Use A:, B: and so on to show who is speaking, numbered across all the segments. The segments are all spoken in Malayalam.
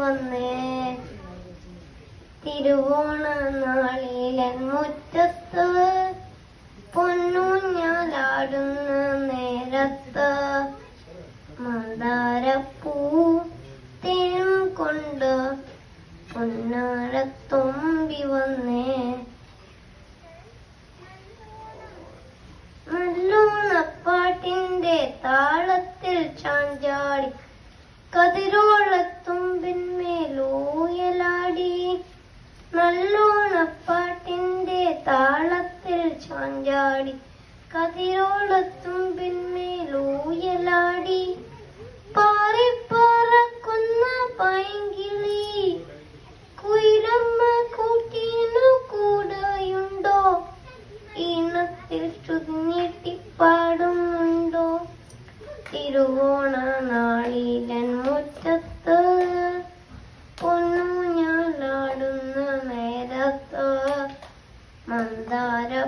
A: വന്നേ. തിരുവോണ നാളിലൻ മുറ്റത്ത് പൊന്നൂഞ്ഞാലാടുന്ന നേരത്ത് മന്ദാരപ്പൂ തേനും കൊണ്ട് പൊന്നാരത്തൊമ്പി തുമ്പി വന്നേ. നല്ലോണപ്പാട്ടിന്റെ താളത്തിൽ ചാഞ്ചാടി കതിരോളത്തുമ്പിന്മേലൂയലാടി നല്ലോണപ്പാട്ടിന്റെ താളത്തിൽ ചാഞ്ചാടി. കതിരോളത്തുമ്പിന്മേലൂയലാടി പാറിപ്പറക്കുന്ന പൈങ്കിളി. കുയിലമ്മ കൂട്ടിനു കൂടെയുണ്ടോ? ഈണത്തിൽ ചുതിഞ്ഞിട്ടിപ്പാടുന്നുണ്ടോ തിരുവോണ നാളിലൻ മുറ്റത്ത് പൊന്നൂഞ്ഞാലാടുന്ന നേരത്ത് മന്ദാരപ്പൂത്തേനും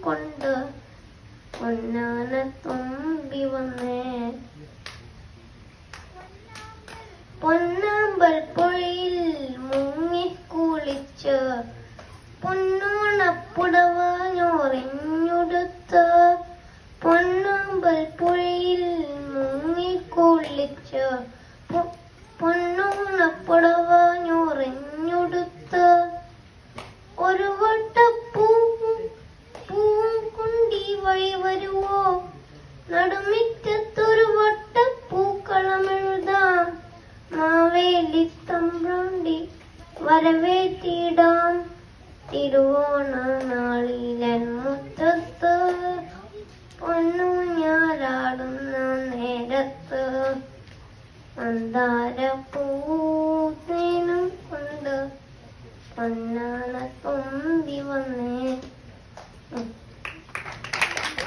A: കൊണ്ട് പൊന്നാന തുമ്പി വന്നേ. പൊന്നാമ്പൽ പുഴയിൽ മുങ്ങിക്കുളിച്ച് പൊന്നോണപ്പുടവ ഞൊറിഞ്ഞുടുത്ത് പുഴയിൽ മുങ്ങിക്കുളിച്ച് പൊന്നോണപ്പുടവ ഞൊറിഞ്ഞുടുത്ത്. ഒരു വട്ടപ്പൂവും പൂവും കുണ്ടി വഴി വരുവോ? നടുമിറ്റത്തൊരു വട്ടപ്പൂക്കളമെഴുതാം മാവേലി തമ്പ്രാണ്ടി വരവേറ്റിടാം. തിരുവോണ നാളിലൻ മുറ്റത്ത് പൊന്നൂഞ്ഞാലാടുന്ന നേരത്ത് മന്ദാരപ്പൂത്തേനും കൊണ്ട് പൊന്നാന തുമ്പി വന്നേ ഉം.